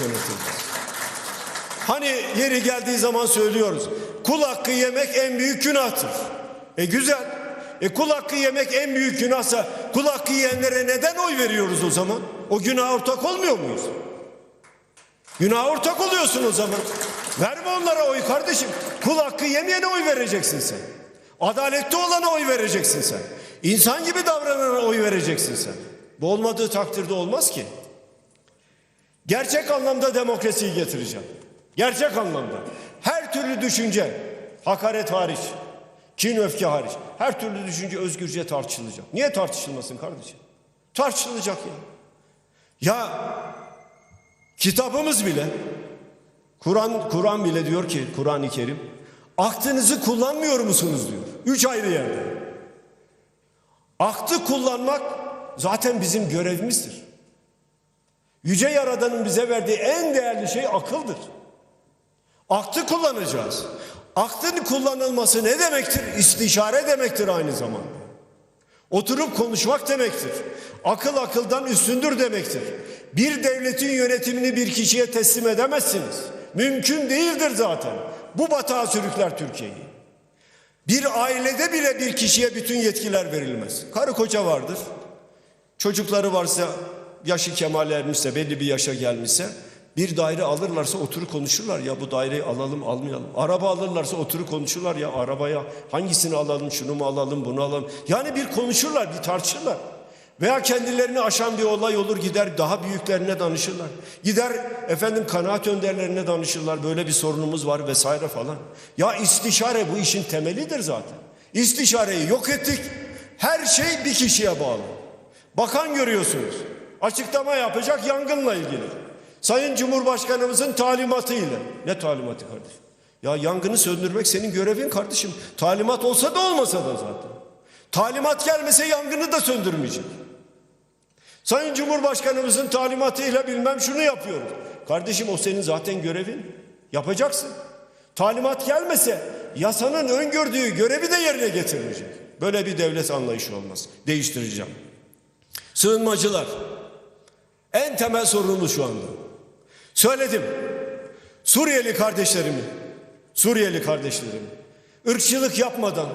yönetilmez. Hani yeri geldiği zaman söylüyoruz. Kul hakkı yemek en büyük günahtır. E güzel. E kul hakkı yemek en büyük günahsa kul hakkı yiyenlere neden oy veriyoruz o zaman? O günah ortak olmuyor muyuz? Günah ortak oluyorsun o zaman. Verme onlara oy kardeşim. Kul hakkı yemeyene oy vereceksin sen. Adaletli olana oy vereceksin sen. İnsan gibi davranana oy vereceksin sen. Bu olmadığı takdirde olmaz ki. Gerçek anlamda demokrasiyi getireceğim. Gerçek anlamda. Her türlü düşünce, hakaret hariç, kin öfke hariç, her türlü düşünce özgürce tartışılacak. Niye tartışılmasın kardeşim? Tartışılacak ya. Ya kitabımız bile, Kur'an Kur'an bile diyor ki, Kur'an-ı Kerim, aklınızı kullanmıyor musunuz diyor. Üç ayrı yerde. Aktı kullanmak zaten bizim görevimizdir. Yüce Yaradan'ın bize verdiği en değerli şey akıldır. Aktı kullanacağız. Aklın kullanılması ne demektir? İstişare demektir aynı zamanda. Oturup konuşmak demektir. Akıl akıldan üstündür demektir. Bir devletin yönetimini bir kişiye teslim edemezsiniz. Mümkün değildir zaten. Bu batağa sürükler Türkiye'yi. Bir ailede bile bir kişiye bütün yetkiler verilmez. Karı koca vardır. Çocukları varsa yaşı kemal ermişse belli bir yaşa gelmişse bir daire alırlarsa oturup konuşurlar ya bu daireyi alalım almayalım. Araba alırlarsa oturup konuşurlar ya arabaya hangisini alalım şunu mu alalım bunu alalım. Yani bir konuşurlar bir tartışırlar. Veya kendilerini aşan bir olay olur gider daha büyüklerine danışırlar. Gider efendim kanaat önderlerine danışırlar böyle bir sorunumuz var vesaire falan. Ya istişare bu işin temelidir zaten. İstişareyi yok ettik. Her şey bir kişiye bağlı. Bakan görüyorsunuz. Açıklama yapacak yangınla ilgili. Sayın Cumhurbaşkanımızın talimatıyla. Ne talimatı kardeşim? Ya yangını söndürmek senin görevin kardeşim. Talimat olsa da olmasa da zaten. Talimat gelmese yangını da söndürmeyecek. Sayın Cumhurbaşkanımızın talimatıyla bilmem şunu yapıyoruz. Kardeşim o senin zaten görevin. Yapacaksın. Talimat gelmese yasanın öngördüğü görevi de yerine getirmeyecek. Böyle bir devlet anlayışı olmaz. Değiştireceğim. Sığınmacılar. En temel sorunumuz şu anda. Söyledim. Suriyeli kardeşlerimi, Suriyeli kardeşlerimi ırkçılık yapmadan,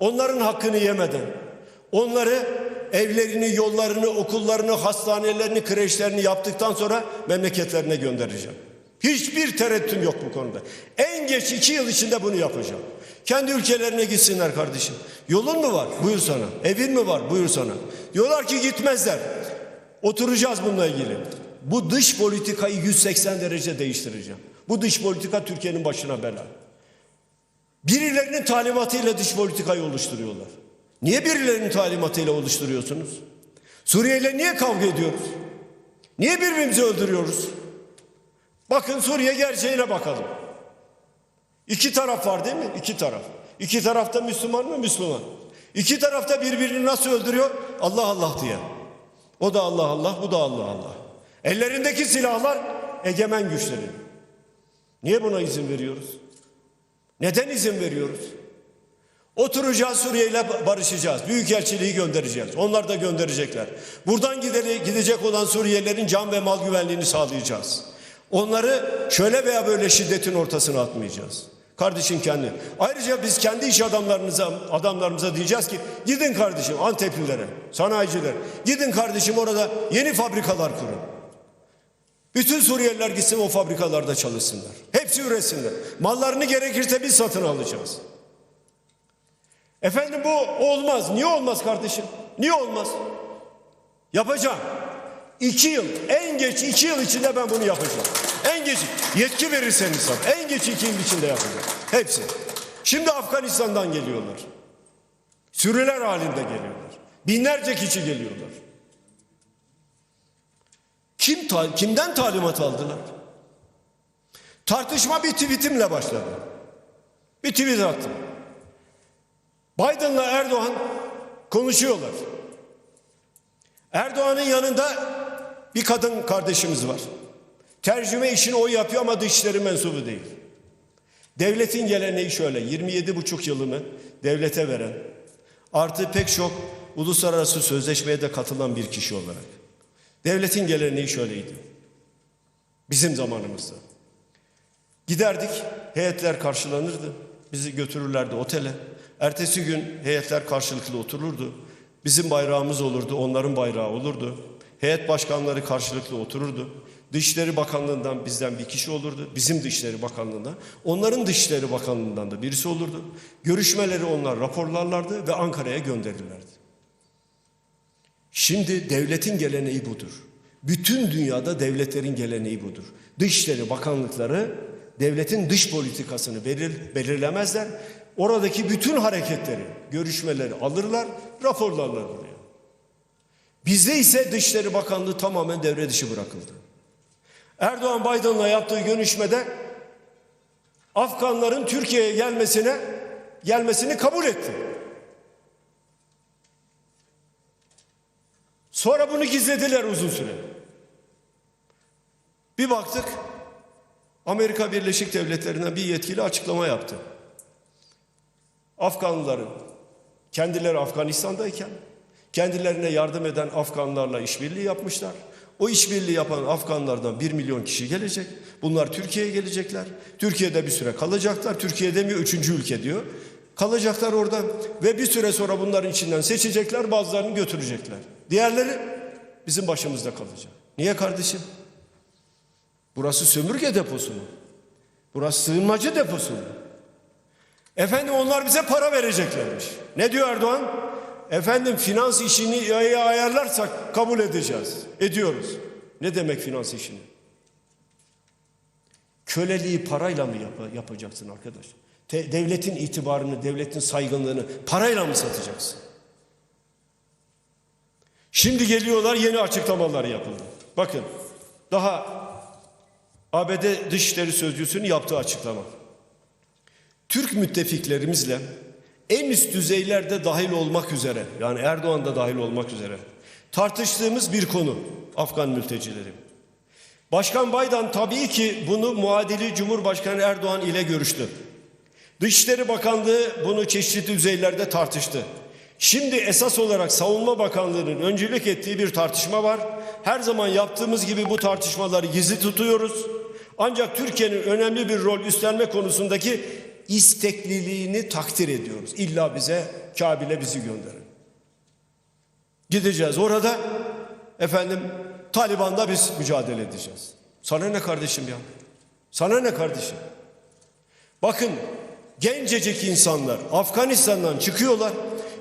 onların hakkını yemeden, onları evlerini, yollarını, okullarını, hastanelerini, kreşlerini yaptıktan sonra memleketlerine göndereceğim. Hiçbir tereddütüm yok bu konuda. En geç iki yıl içinde bunu yapacağım. Kendi ülkelerine gitsinler kardeşim. Yolun mu var? Buyur sana. Evin mi var? Buyur sana. Diyorlar ki gitmezler. Oturacağız bununla ilgili. Bu dış politikayı 180 derece değiştireceğim. Bu dış politika Türkiye'nin başına bela. Birilerinin talimatıyla dış politikayı oluşturuyorlar. Niye birilerinin talimatıyla oluşturuyorsunuz? Suriye niye kavga ediyoruz? Niye birbirimizi öldürüyoruz? Bakın Suriye gerçeğine bakalım. İki taraf var değil mi? İki taraf. İki tarafta Müslüman mı? Müslüman. İki tarafta birbirini nasıl öldürüyor? Allah Allah diye. O da Allah Allah, bu da Allah Allah. Ellerindeki silahlar egemen güçlerin. Niye buna izin veriyoruz? Neden izin veriyoruz? Oturacağız Suriye ile barışacağız. Büyükelçiliği göndereceğiz. Onlar da gönderecekler. Buradan gidecek olan Suriyelilerin can ve mal güvenliğini sağlayacağız. Onları şöyle veya böyle şiddetin ortasına atmayacağız. Kardeşim kendi. Ayrıca biz kendi iş adamlarımıza, adamlarımıza diyeceğiz ki gidin kardeşim Anteplilere, sanayiciler. Gidin kardeşim orada yeni fabrikalar kurun. Bütün Suriyeliler gitsin o fabrikalarda çalışsınlar. Hepsi üretsinler. Mallarını gerekirse biz satın alacağız. Efendim bu olmaz. Niye olmaz kardeşim? Niye olmaz? Yapacağım. İki yıl, en geç iki yıl içinde ben bunu yapacağım. En geç, yetki verirseniz tabii. En geç iki yıl içinde yapacağım. Hepsi. Şimdi Afganistan'dan geliyorlar. Sürüler halinde geliyorlar. Binlerce kişi geliyorlar. Kim ta- kimden talimat aldılar? Tartışma bir tweetimle başladı. Bir tweet attım. Biden'la Erdoğan konuşuyorlar. Erdoğan'ın yanında bir kadın kardeşimiz var. Tercüme işini o yapıyor ama dışişleri mensubu değil. Devletin geleneği şöyle 27 buçuk yılını devlete veren artı pek çok uluslararası sözleşmeye de katılan bir kişi olarak. Devletin geleneği şöyleydi. Bizim zamanımızda. Giderdik, heyetler karşılanırdı. Bizi götürürlerdi otele. Ertesi gün heyetler karşılıklı otururdu. Bizim bayrağımız olurdu, onların bayrağı olurdu. Heyet başkanları karşılıklı otururdu. Dışişleri Bakanlığı'ndan bizden bir kişi olurdu. Bizim Dışişleri Bakanlığı'ndan. Onların Dışişleri Bakanlığı'ndan da birisi olurdu. Görüşmeleri onlar raporlarlardı ve Ankara'ya gönderirlerdi. Şimdi devletin geleneği budur. Bütün dünyada devletlerin geleneği budur. Dışişleri bakanlıkları devletin dış politikasını belir, belirlemezler. Oradaki bütün hareketleri, görüşmeleri alırlar, raporlarlar buraya. Bizde ise Dışişleri Bakanlığı tamamen devre dışı bırakıldı. Erdoğan Biden'la yaptığı görüşmede Afganların Türkiye'ye gelmesine gelmesini kabul etti. Sonra bunu gizlediler uzun süre. Bir baktık Amerika Birleşik Devletleri'nden bir yetkili açıklama yaptı. Afganlıların kendileri Afganistan'dayken kendilerine yardım eden Afganlarla işbirliği yapmışlar. O işbirliği yapan Afganlardan bir milyon kişi gelecek. Bunlar Türkiye'ye gelecekler. Türkiye'de bir süre kalacaklar. Türkiye demiyor, üçüncü ülke diyor. Kalacaklar orada ve bir süre sonra bunların içinden seçecekler, bazılarını götürecekler. Diğerleri bizim başımızda kalacak. Niye kardeşim? Burası sömürge deposu mu? Burası sığınmacı deposu mu? Efendim onlar bize para vereceklermiş. Ne diyor Erdoğan? Efendim finans işini ayarlarsak kabul edeceğiz. Ediyoruz. Ne demek finans işini? Köleliği parayla mı yap- yapacaksın arkadaş? Te- devletin itibarını, devletin saygınlığını parayla mı satacaksın? Şimdi geliyorlar yeni açıklamalar yapıldı. Bakın daha ABD Dışişleri Sözcüsü'nün yaptığı açıklama. Türk müttefiklerimizle en üst düzeylerde dahil olmak üzere yani Erdoğan da dahil olmak üzere tartıştığımız bir konu Afgan mültecileri. Başkan Biden tabii ki bunu muadili Cumhurbaşkanı Erdoğan ile görüştü. Dışişleri Bakanlığı bunu çeşitli düzeylerde tartıştı. Şimdi esas olarak Savunma Bakanlığı'nın öncülük ettiği bir tartışma var. Her zaman yaptığımız gibi bu tartışmaları gizli tutuyoruz. Ancak Türkiye'nin önemli bir rol üstlenme konusundaki istekliliğini takdir ediyoruz. İlla bize Kabil'e bizi gönderin. Gideceğiz orada efendim Taliban'da biz mücadele edeceğiz. Sana ne kardeşim ya? Sana ne kardeşim? Bakın gencecik insanlar Afganistan'dan çıkıyorlar.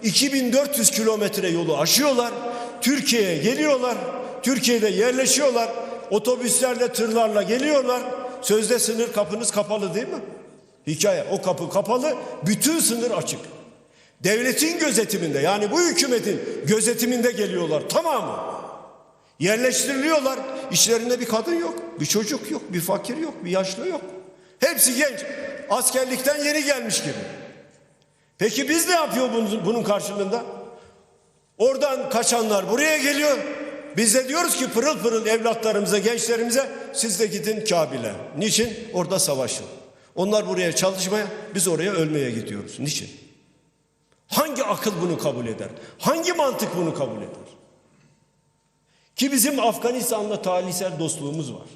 2400 kilometre yolu aşıyorlar. Türkiye'ye geliyorlar. Türkiye'de yerleşiyorlar. Otobüslerle, tırlarla geliyorlar. Sözde sınır kapınız kapalı değil mi? Hikaye. O kapı kapalı, bütün sınır açık. Devletin gözetiminde yani bu hükümetin gözetiminde geliyorlar tamamı. Yerleştiriliyorlar. İçlerinde bir kadın yok, bir çocuk yok, bir fakir yok, bir yaşlı yok. Hepsi genç. Askerlikten yeni gelmiş gibi. Peki biz ne yapıyor bunun, karşılığında? Oradan kaçanlar buraya geliyor. Biz de diyoruz ki pırıl pırıl evlatlarımıza, gençlerimize siz de gidin Kabil'e. Niçin? Orada savaşın. Onlar buraya çalışmaya, biz oraya ölmeye gidiyoruz. Niçin? Hangi akıl bunu kabul eder? Hangi mantık bunu kabul eder? Ki bizim Afganistan'la talihsel dostluğumuz var.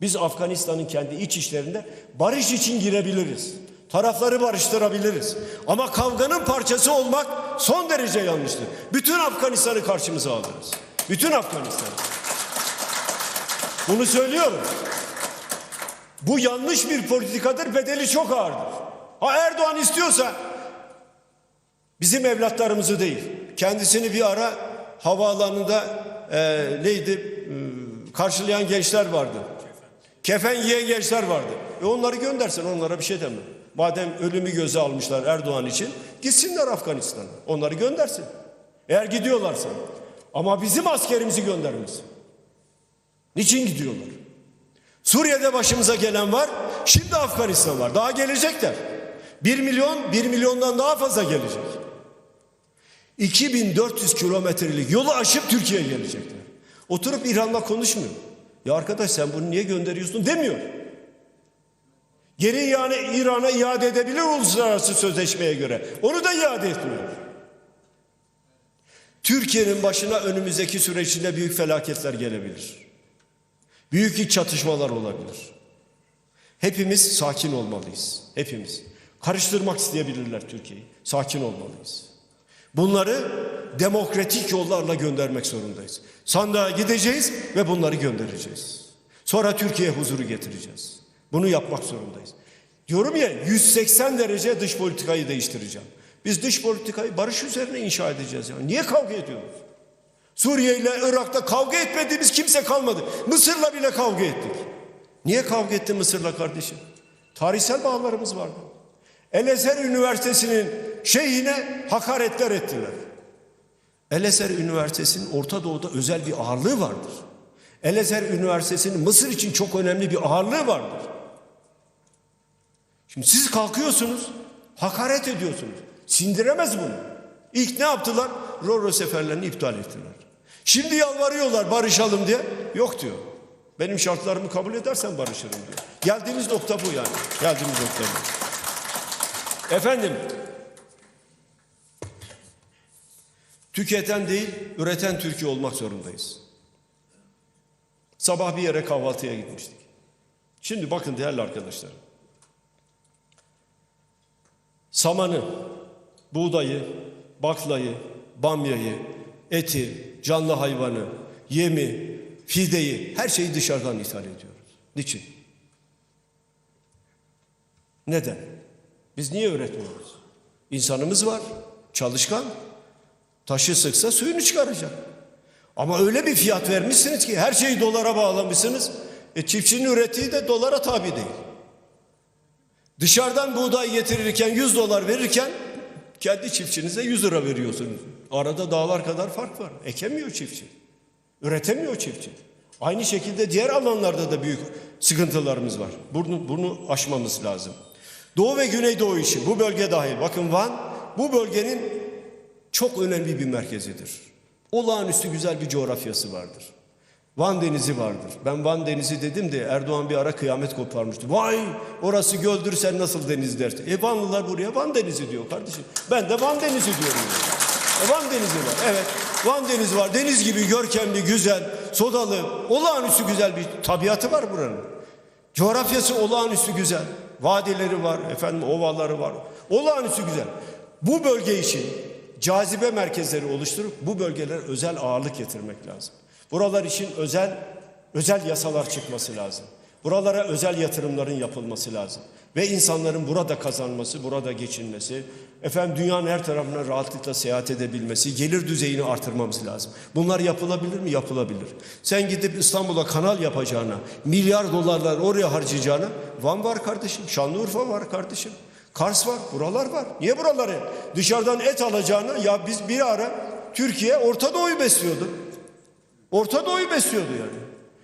Biz Afganistan'ın kendi iç işlerinde barış için girebiliriz. Tarafları barıştırabiliriz. Ama kavganın parçası olmak son derece yanlıştır. Bütün Afganistan'ı karşımıza alırız. Bütün Afganistan'ı. Bunu söylüyorum. Bu yanlış bir politikadır, bedeli çok ağırdır. Ha Erdoğan istiyorsa bizim evlatlarımızı değil, kendisini bir ara havaalanında e, neydi e, karşılayan gençler vardı. Kefen yiyen gençler vardı. E onları göndersin onlara bir şey demem. Madem ölümü göze almışlar Erdoğan için gitsinler Afganistan'a. Onları göndersin. Eğer gidiyorlarsa. Ama bizim askerimizi göndermesin. Niçin gidiyorlar? Suriye'de başımıza gelen var. Şimdi Afganistan var. Daha gelecekler. Bir milyon, bir milyondan daha fazla gelecek. 2400 kilometrelik yolu aşıp Türkiye'ye gelecekler. Oturup İran'la konuşmuyor. Ya arkadaş sen bunu niye gönderiyorsun demiyor. Geri yani İran'a iade edebilir uluslararası sözleşmeye göre. Onu da iade etmiyor. Türkiye'nin başına önümüzdeki süreçte büyük felaketler gelebilir. Büyük iç çatışmalar olabilir. Hepimiz sakin olmalıyız. Hepimiz. Karıştırmak isteyebilirler Türkiye'yi. Sakin olmalıyız. Bunları demokratik yollarla göndermek zorundayız. Sandığa gideceğiz ve bunları göndereceğiz. Sonra Türkiye'ye huzuru getireceğiz. Bunu yapmak zorundayız. Diyorum ya 180 derece dış politikayı değiştireceğim. Biz dış politikayı barış üzerine inşa edeceğiz. Yani. Niye kavga ediyoruz? Suriye ile Irak'ta kavga etmediğimiz kimse kalmadı. Mısır'la bile kavga ettik. Niye kavga etti Mısır'la kardeşim? Tarihsel bağlarımız vardı. El-Ezer Üniversitesi'nin şeyhine hakaretler ettiler. El-Ezer Üniversitesi'nin Orta Doğu'da özel bir ağırlığı vardır. El-Ezer Üniversitesi'nin Mısır için çok önemli bir ağırlığı vardır. Şimdi siz kalkıyorsunuz, hakaret ediyorsunuz. Sindiremez bunu. İlk ne yaptılar? Roro seferlerini iptal ettiler. Şimdi yalvarıyorlar barışalım diye. Yok diyor. Benim şartlarımı kabul edersen barışırım diyor. Geldiğimiz nokta bu yani. Geldiğimiz nokta bu. Efendim, tüketen değil, üreten Türkiye olmak zorundayız. Sabah bir yere kahvaltıya gitmiştik. Şimdi bakın değerli arkadaşlar. Samanı, buğdayı, baklayı, bamyayı, eti, canlı hayvanı, yemi, fideyi her şeyi dışarıdan ithal ediyoruz. Niçin? Neden? Biz niye üretmiyoruz? İnsanımız var, çalışkan. Taşı sıksa suyunu çıkaracak. Ama öyle bir fiyat vermişsiniz ki her şeyi dolara bağlamışsınız. E çiftçinin ürettiği de dolara tabi değil. Dışarıdan buğday getirirken 100 dolar verirken kendi çiftçinize 100 lira veriyorsunuz. Arada dağlar kadar fark var. Ekemiyor çiftçi. Üretemiyor çiftçi. Aynı şekilde diğer alanlarda da büyük sıkıntılarımız var. Bunu, bunu aşmamız lazım. Doğu ve Güneydoğu için bu bölge dahil. Bakın Van bu bölgenin çok önemli bir merkezidir. Olağanüstü güzel bir coğrafyası vardır. Van Denizi vardır. Ben Van Denizi dedim de Erdoğan bir ara kıyamet koparmıştı. Vay orası göldür sen nasıl deniz dersin. E Vanlılar buraya Van Denizi diyor kardeşim. Ben de Van Denizi diyorum. E Van Denizi var. Evet Van Denizi var. Deniz gibi görkemli, güzel, sodalı, olağanüstü güzel bir tabiatı var buranın. Coğrafyası olağanüstü güzel. Vadileri var, efendim ovaları var. Olağanüstü güzel. Bu bölge için cazibe merkezleri oluşturup bu bölgelere özel ağırlık getirmek lazım. Buralar için özel özel yasalar çıkması lazım. Buralara özel yatırımların yapılması lazım. Ve insanların burada kazanması, burada geçinmesi, efendim dünyanın her tarafına rahatlıkla seyahat edebilmesi, gelir düzeyini artırmamız lazım. Bunlar yapılabilir mi? Yapılabilir. Sen gidip İstanbul'a kanal yapacağına, milyar dolarlar oraya harcayacağına, Van var kardeşim, Şanlıurfa var kardeşim. Kars var, buralar var. Niye buraları? Dışarıdan et alacağına ya biz bir ara Türkiye Orta Doğu'yu besliyordu. Orta Doğu'yu besliyordu yani.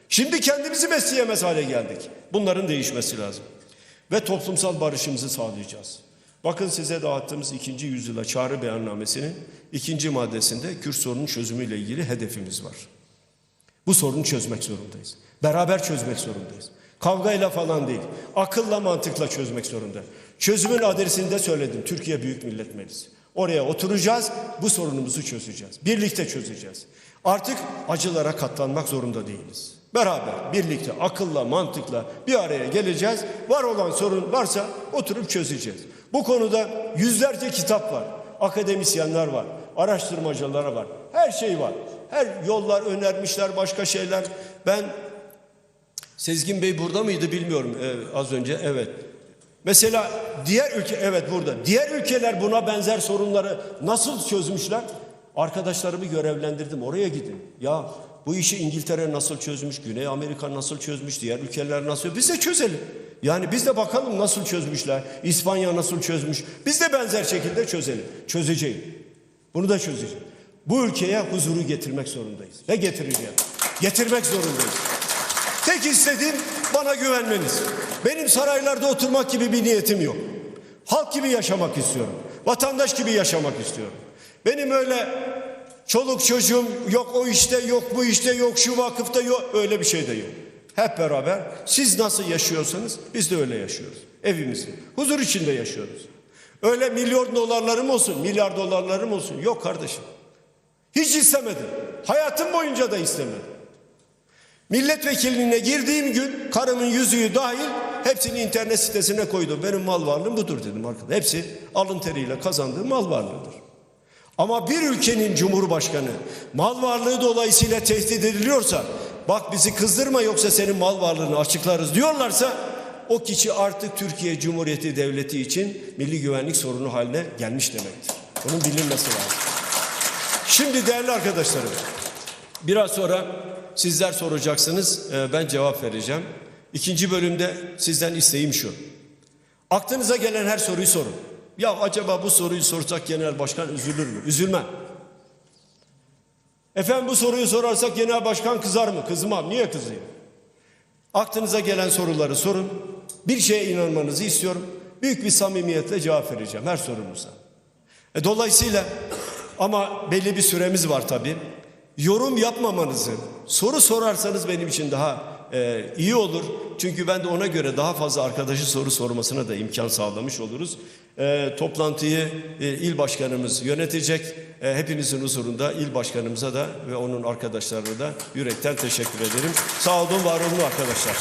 Şimdi kendimizi besleyemez hale geldik. Bunların değişmesi lazım. Ve toplumsal barışımızı sağlayacağız. Bakın size dağıttığımız ikinci yüzyıla çağrı beyannamesinin ikinci maddesinde Kürt sorunun çözümüyle ilgili hedefimiz var. Bu sorunu çözmek zorundayız. Beraber çözmek zorundayız. Kavgayla falan değil. Akılla mantıkla çözmek zorunda. Çözümün adresini de söyledim. Türkiye Büyük Millet Meclisi. Oraya oturacağız, bu sorunumuzu çözeceğiz. Birlikte çözeceğiz. Artık acılara katlanmak zorunda değiliz. Beraber, birlikte, akılla, mantıkla bir araya geleceğiz. Var olan sorun varsa oturup çözeceğiz. Bu konuda yüzlerce kitap var. Akademisyenler var. Araştırmacılar var. Her şey var. Her yollar önermişler, başka şeyler. Ben Sezgin Bey burada mıydı bilmiyorum ee, az önce. Evet. Mesela diğer ülke evet burada. Diğer ülkeler buna benzer sorunları nasıl çözmüşler? Arkadaşlarımı görevlendirdim. Oraya gidin. Ya bu işi İngiltere nasıl çözmüş, Güney Amerika nasıl çözmüş, diğer ülkeler nasıl? Biz de çözelim. Yani biz de bakalım nasıl çözmüşler. İspanya nasıl çözmüş? Biz de benzer şekilde çözelim. Çözeceğim. Bunu da çözeceğim. Bu ülkeye huzuru getirmek zorundayız. Ve getireceğim. Getirmek zorundayız. Tek istediğim bana güvenmeniz. Benim saraylarda oturmak gibi bir niyetim yok. Halk gibi yaşamak istiyorum. Vatandaş gibi yaşamak istiyorum. Benim öyle çoluk çocuğum yok o işte yok bu işte yok şu vakıfta yok öyle bir şey de yok. Hep beraber siz nasıl yaşıyorsanız biz de öyle yaşıyoruz. Evimizi huzur içinde yaşıyoruz. Öyle milyon dolarlarım olsun, milyar dolarlarım olsun. Yok kardeşim. Hiç istemedim. Hayatım boyunca da istemedim. Milletvekilliğine girdiğim gün karımın yüzüğü dahil hepsini internet sitesine koydum. Benim mal varlığım budur dedim arkadaşlar. Hepsi alın teriyle kazandığı mal varlığıdır. Ama bir ülkenin cumhurbaşkanı mal varlığı dolayısıyla tehdit ediliyorsa bak bizi kızdırma yoksa senin mal varlığını açıklarız diyorlarsa o kişi artık Türkiye Cumhuriyeti Devleti için milli güvenlik sorunu haline gelmiş demektir. Bunun bilinmesi lazım. Şimdi değerli arkadaşlarım biraz sonra sizler soracaksınız e, ben cevap vereceğim. İkinci bölümde sizden isteğim şu. Aklınıza gelen her soruyu sorun. Ya acaba bu soruyu sorsak genel başkan üzülür mü? Üzülmem. Efendim bu soruyu sorarsak genel başkan kızar mı? Kızmam. Niye kızayım? Aklınıza gelen soruları sorun. Bir şeye inanmanızı istiyorum. Büyük bir samimiyetle cevap vereceğim her sorunuza. E, dolayısıyla ama belli bir süremiz var tabii. Yorum yapmamanızı, soru sorarsanız benim için daha e, iyi olur. Çünkü ben de ona göre daha fazla arkadaşı soru sormasına da imkan sağlamış oluruz. E, toplantıyı e, il başkanımız yönetecek. E, hepinizin huzurunda il başkanımıza da ve onun arkadaşlarına da yürekten teşekkür ederim. Sağ olun, var olun arkadaşlar.